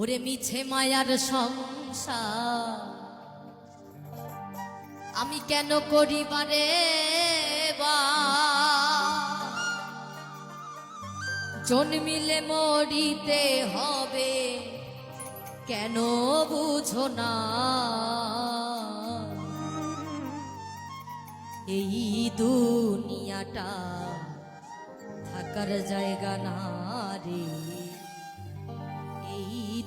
ওরে মিছে মায়ার সংসার। আমি কেন করিবারে জন্মিলে মরিতে হবে, কেন বুঝো না? এই দুনিয়াটা থাকার জায়গা না রে।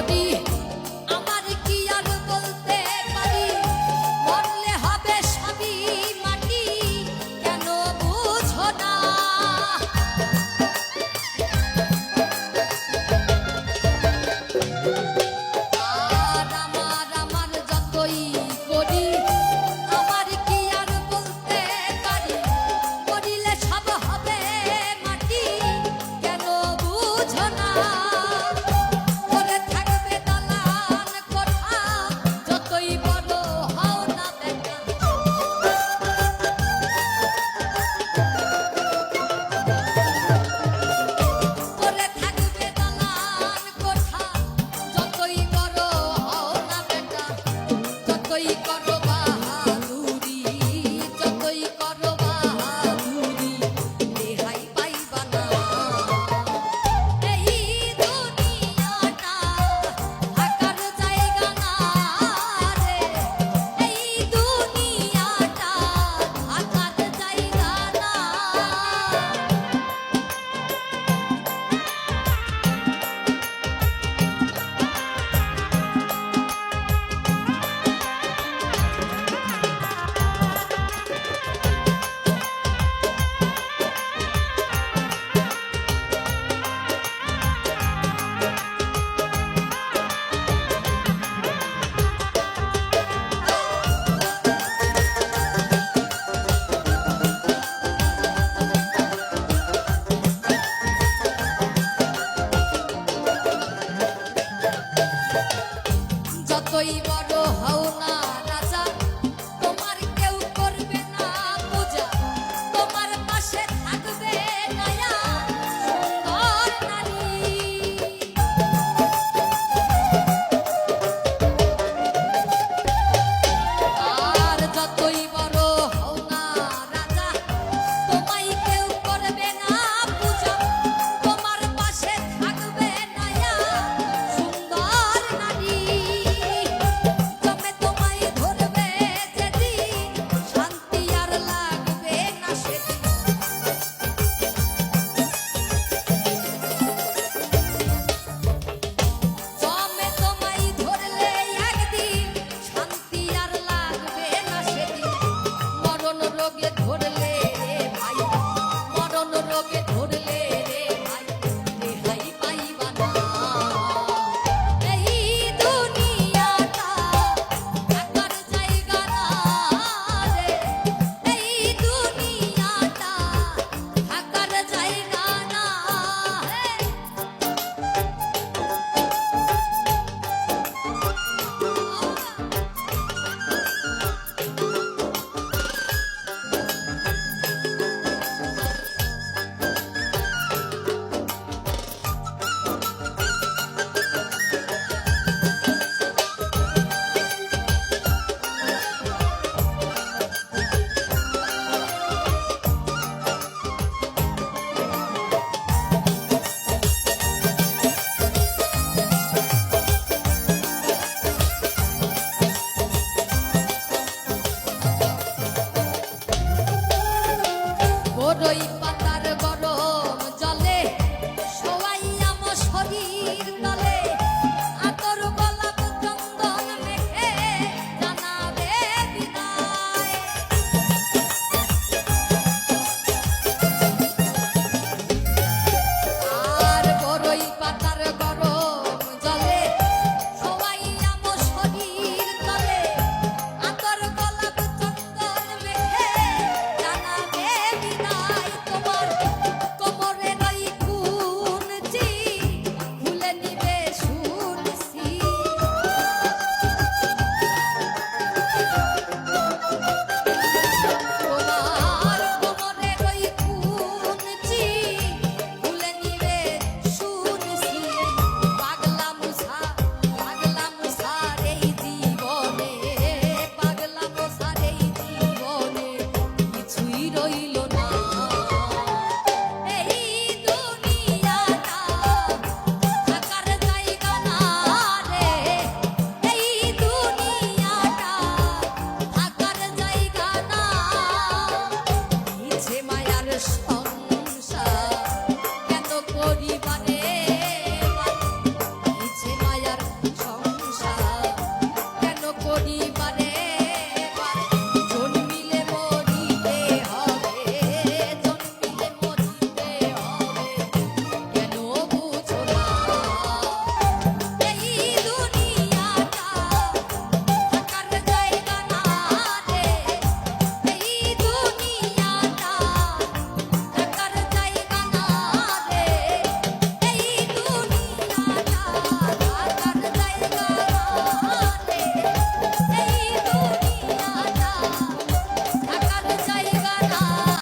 melody.